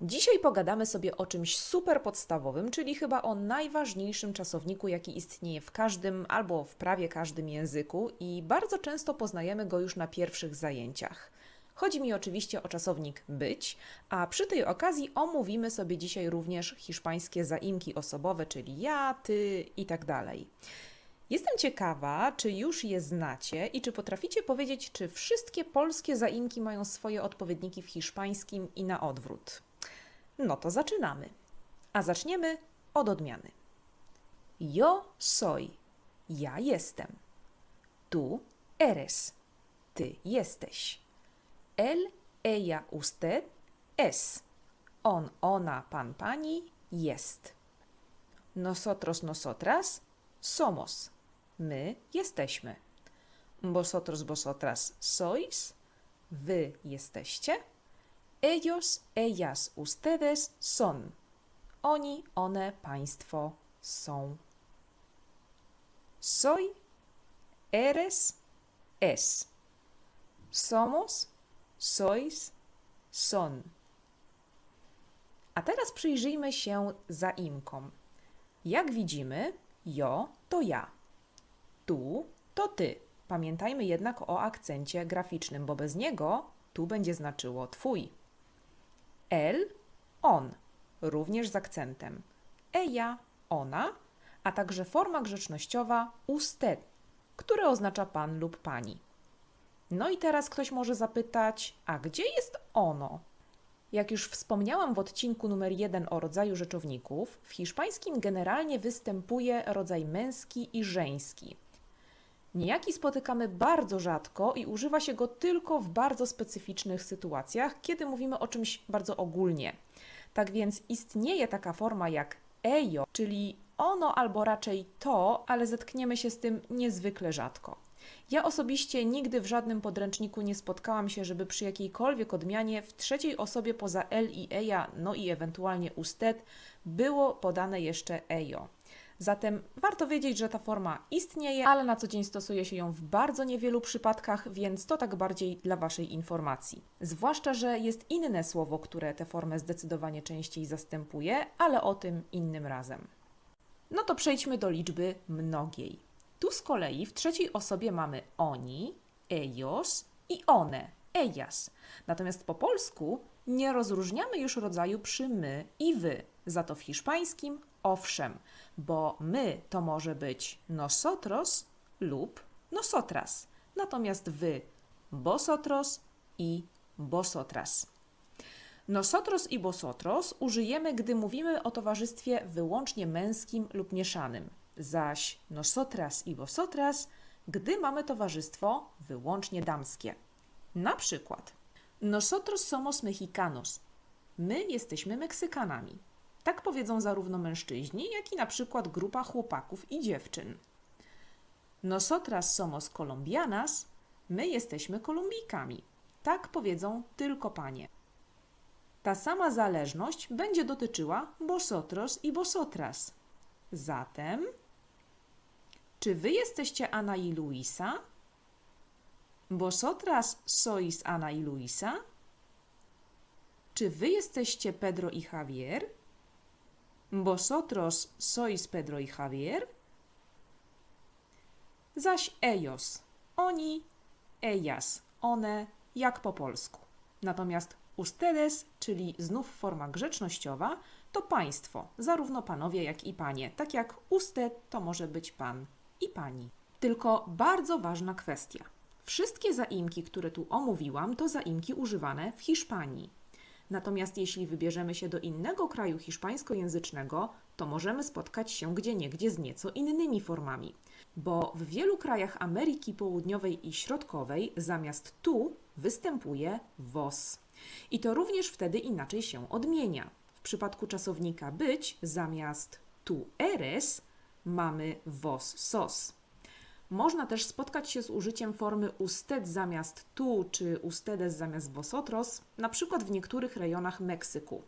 Dzisiaj pogadamy sobie o czymś super podstawowym, czyli chyba o najważniejszym czasowniku, jaki istnieje w każdym albo w prawie każdym języku i bardzo często poznajemy go już na pierwszych zajęciach. Chodzi mi oczywiście o czasownik być, a przy tej okazji omówimy sobie dzisiaj również hiszpańskie zaimki osobowe, czyli ja, ty i tak. Jestem ciekawa, czy już je znacie i czy potraficie powiedzieć, czy wszystkie polskie zaimki mają swoje odpowiedniki w hiszpańskim i na odwrót. No to zaczynamy. A zaczniemy od odmiany. Yo soy. Ja jestem. Tu eres. Ty jesteś. Él, ella, usted es. On, ona, pan, pani jest. Nosotros, nosotras somos. My jesteśmy. Vosotros, vosotras sois. Wy jesteście. Ellos, ellas, ustedes son. Oni, one, państwo są. Soy, eres, es. Somos, sois, son. A teraz przyjrzyjmy się zaimkom. Jak widzimy, jo to ja, tu to ty. Pamiętajmy jednak o akcencie graficznym, bo bez niego tu będzie znaczyło twój. El, on, również z akcentem. Ella, ona, a także forma grzecznościowa usted, które oznacza pan lub pani. No i teraz ktoś może zapytać, a gdzie jest ono? Jak już wspomniałam w odcinku numer 1 o rodzaju rzeczowników, w hiszpańskim generalnie występuje rodzaj męski i żeński. Niejaki spotykamy bardzo rzadko i używa się go tylko w bardzo specyficznych sytuacjach, kiedy mówimy o czymś bardzo ogólnie. Tak więc istnieje taka forma jak ejo, czyli ono albo raczej to, ale zetkniemy się z tym niezwykle rzadko. Ja osobiście nigdy w żadnym podręczniku nie spotkałam się, żeby przy jakiejkolwiek odmianie w trzeciej osobie poza el i eja, no i ewentualnie usted, było podane jeszcze ejo. Zatem warto wiedzieć, że ta forma istnieje, ale na co dzień stosuje się ją w bardzo niewielu przypadkach, więc to tak bardziej dla Waszej informacji. Zwłaszcza, że jest inne słowo, które tę formę zdecydowanie częściej zastępuje, ale o tym innym razem. No to przejdźmy do liczby mnogiej. Tu z kolei w trzeciej osobie mamy oni, ellos i one, ellas. Natomiast po polsku nie rozróżniamy już rodzaju przy my i wy. Za to w hiszpańskim owszem, bo my to może być nosotros lub nosotras. Natomiast wy vosotros i vosotras. Nosotros i vosotros użyjemy, gdy mówimy o towarzystwie wyłącznie męskim lub mieszanym, zaś nosotras i vosotras, gdy mamy towarzystwo wyłącznie damskie. Na przykład, nosotros somos mexicanos. My jesteśmy Meksykanami. Tak powiedzą zarówno mężczyźni, jak i na przykład grupa chłopaków i dziewczyn. Nosotras somos colombianas. My jesteśmy Kolumbijkami. Tak powiedzą tylko panie. Ta sama zależność będzie dotyczyła vosotros i vosotras. Zatem, czy wy jesteście Ana i Luisa? Vosotras sois Ana i Luisa? Czy wy jesteście Pedro i Javier? Vosotros sois Pedro i Javier? Zaś ellos, oni, ellas, one, jak po polsku. Natomiast ustedes, czyli znów forma grzecznościowa, to państwo, zarówno panowie, jak i panie. Tak jak usted to może być pan i pani. Tylko bardzo ważna kwestia. Wszystkie zaimki, które tu omówiłam, to zaimki używane w Hiszpanii. Natomiast jeśli wybierzemy się do innego kraju hiszpańskojęzycznego, to możemy spotkać się gdzieniegdzie z nieco innymi formami. Bo w wielu krajach Ameryki Południowej i Środkowej zamiast tu występuje vos. I to również wtedy inaczej się odmienia. W przypadku czasownika być zamiast tu eres mamy vos sos. Można też spotkać się z użyciem formy usted zamiast tu czy ustedes zamiast vosotros, na przykład w niektórych rejonach Meksyku.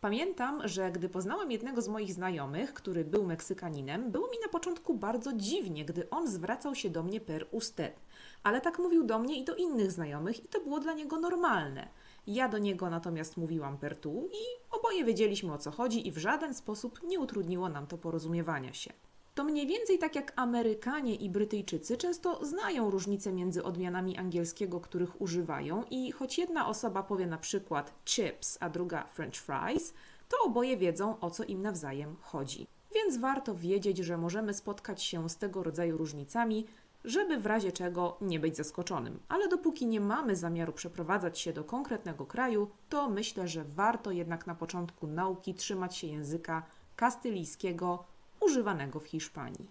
Pamiętam, że gdy poznałam jednego z moich znajomych, który był Meksykaninem, było mi na początku bardzo dziwnie, gdy on zwracał się do mnie per usted. Ale tak mówił do mnie i do innych znajomych i to było dla niego normalne. Ja do niego natomiast mówiłam per tu i oboje wiedzieliśmy o co chodzi i w żaden sposób nie utrudniło nam to porozumiewania się. To mniej więcej tak jak Amerykanie i Brytyjczycy często znają różnice między odmianami angielskiego, których używają, i choć jedna osoba powie na przykład chips, a druga french fries, to oboje wiedzą o co im nawzajem chodzi. Więc warto wiedzieć, że możemy spotkać się z tego rodzaju różnicami, żeby w razie czego nie być zaskoczonym. Ale dopóki nie mamy zamiaru przeprowadzać się do konkretnego kraju, to myślę, że warto jednak na początku nauki trzymać się języka kastylijskiego używanego w Hiszpanii.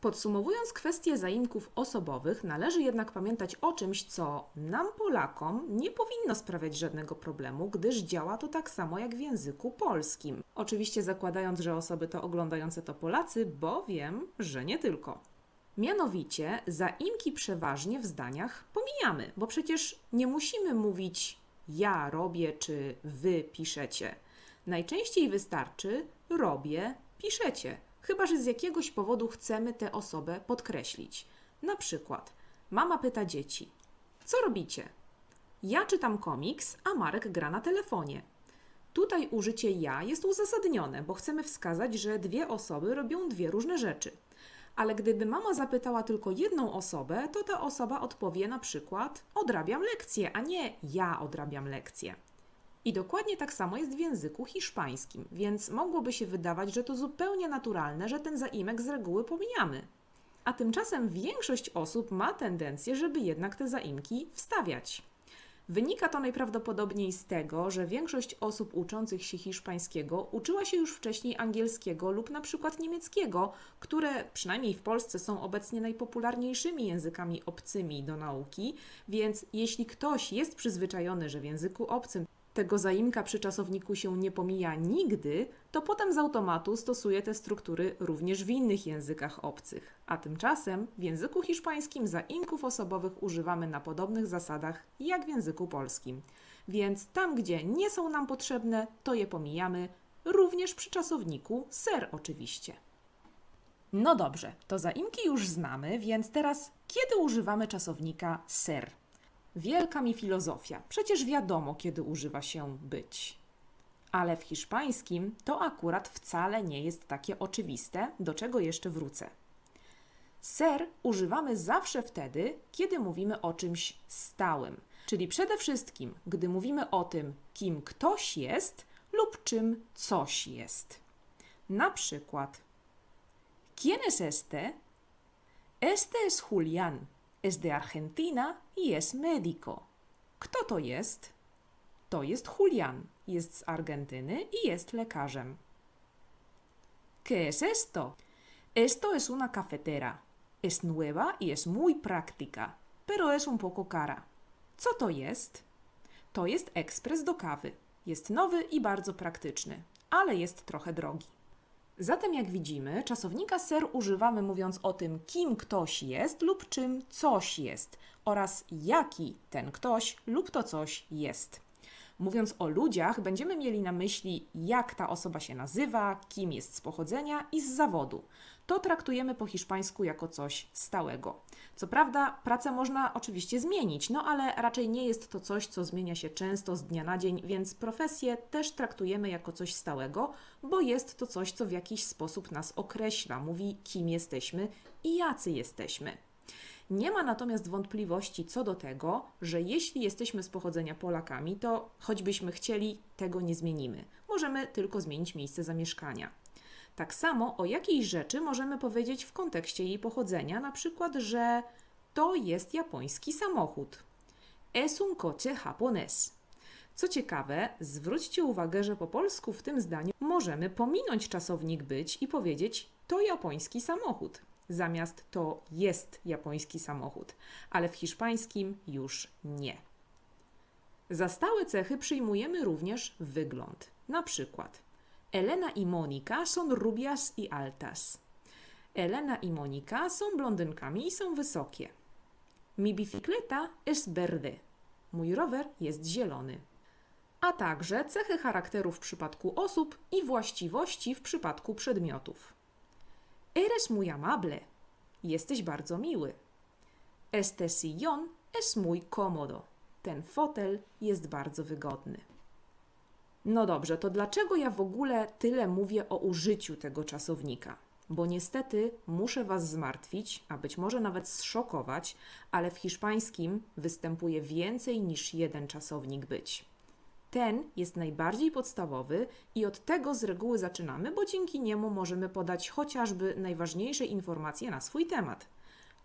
Podsumowując kwestię zaimków osobowych, należy jednak pamiętać o czymś, co nam, Polakom, nie powinno sprawiać żadnego problemu, gdyż działa to tak samo jak w języku polskim. Oczywiście zakładając, że osoby to oglądające to Polacy, bo wiem, że nie tylko. Mianowicie zaimki przeważnie w zdaniach pomijamy, bo przecież nie musimy mówić ja robię czy wy piszecie. Najczęściej wystarczy robię, piszecie, chyba że z jakiegoś powodu chcemy tę osobę podkreślić. Na przykład mama pyta dzieci: Co robicie? Ja czytam komiks, a Marek gra na telefonie. Tutaj użycie ja jest uzasadnione, bo chcemy wskazać, że dwie osoby robią dwie różne rzeczy. Ale gdyby mama zapytała tylko jedną osobę, to ta osoba odpowie na przykład: Odrabiam lekcję, a nie ja odrabiam lekcję. I dokładnie tak samo jest w języku hiszpańskim, więc mogłoby się wydawać, że to zupełnie naturalne, że ten zaimek z reguły pomijamy. A tymczasem większość osób ma tendencję, żeby jednak te zaimki wstawiać. Wynika to najprawdopodobniej z tego, że większość osób uczących się hiszpańskiego uczyła się już wcześniej angielskiego lub na przykład niemieckiego, które przynajmniej w Polsce są obecnie najpopularniejszymi językami obcymi do nauki, więc jeśli ktoś jest przyzwyczajony, że w języku obcym tego zaimka przy czasowniku się nie pomija nigdy, to potem z automatu stosuje te struktury również w innych językach obcych. A tymczasem w języku hiszpańskim zaimków osobowych używamy na podobnych zasadach jak w języku polskim. Więc tam, gdzie nie są nam potrzebne, to je pomijamy, również przy czasowniku ser oczywiście. No dobrze, to zaimki już znamy, więc teraz kiedy używamy czasownika ser? Wielka mi filozofia. Przecież wiadomo, kiedy używa się być. Ale w hiszpańskim to akurat wcale nie jest takie oczywiste, do czego jeszcze wrócę. Ser używamy zawsze wtedy, kiedy mówimy o czymś stałym, czyli przede wszystkim, gdy mówimy o tym, kim ktoś jest lub czym coś jest. Na przykład, ¿Quién es este? Este es Julián. Es de Argentina i es médico. Kto to jest? To jest Julian. Jest z Argentyny i jest lekarzem. ¿Qué es esto? Esto es una cafetera. Es nueva y es muy práctica, pero es un poco cara. Co to jest? To jest ekspres do kawy. Jest nowy i bardzo praktyczny, ale jest trochę drogi. Zatem, jak widzimy, czasownika ser używamy mówiąc o tym, kim ktoś jest lub czym coś jest oraz jaki ten ktoś lub to coś jest. Mówiąc o ludziach, będziemy mieli na myśli, jak ta osoba się nazywa, kim jest z pochodzenia i z zawodu. To traktujemy po hiszpańsku jako coś stałego. Co prawda, pracę można oczywiście zmienić, no ale raczej nie jest to coś, co zmienia się często z dnia na dzień, więc profesję też traktujemy jako coś stałego, bo jest to coś, co w jakiś sposób nas określa, mówi, kim jesteśmy i jacy jesteśmy. Nie ma natomiast wątpliwości co do tego, że jeśli jesteśmy z pochodzenia Polakami, to choćbyśmy chcieli, tego nie zmienimy. Możemy tylko zmienić miejsce zamieszkania. Tak samo o jakiejś rzeczy możemy powiedzieć w kontekście jej pochodzenia, na przykład, że to jest japoński samochód. Es un coche japonés. Co ciekawe, zwróćcie uwagę, że po polsku w tym zdaniu możemy pominąć czasownik być i powiedzieć to japoński samochód zamiast to jest japoński samochód, ale w hiszpańskim już nie. Za stałe cechy przyjmujemy również wygląd. Na przykład Elena i Monika są rubias i altas. Elena i Monika są blondynkami i są wysokie. Mi bicicleta es verde. Mój rower jest zielony. A także cechy charakteru w przypadku osób i właściwości w przypadku przedmiotów. Eres muy amable. Jesteś bardzo miły. Este sillón es muy cómodo. Ten fotel jest bardzo wygodny. No dobrze, to dlaczego ja w ogóle tyle mówię o użyciu tego czasownika? Bo niestety muszę Was zmartwić, a być może nawet zszokować, ale w hiszpańskim występuje więcej niż jeden czasownik być. Ten jest najbardziej podstawowy i od tego z reguły zaczynamy, bo dzięki niemu możemy podać chociażby najważniejsze informacje na swój temat.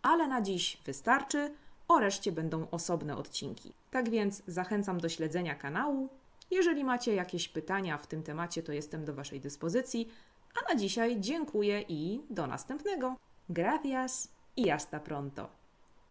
Ale na dziś wystarczy, o reszcie będą osobne odcinki. Tak więc zachęcam do śledzenia kanału. Jeżeli macie jakieś pytania w tym temacie, to jestem do Waszej dyspozycji. A na dzisiaj dziękuję i do następnego. Gracias y hasta pronto.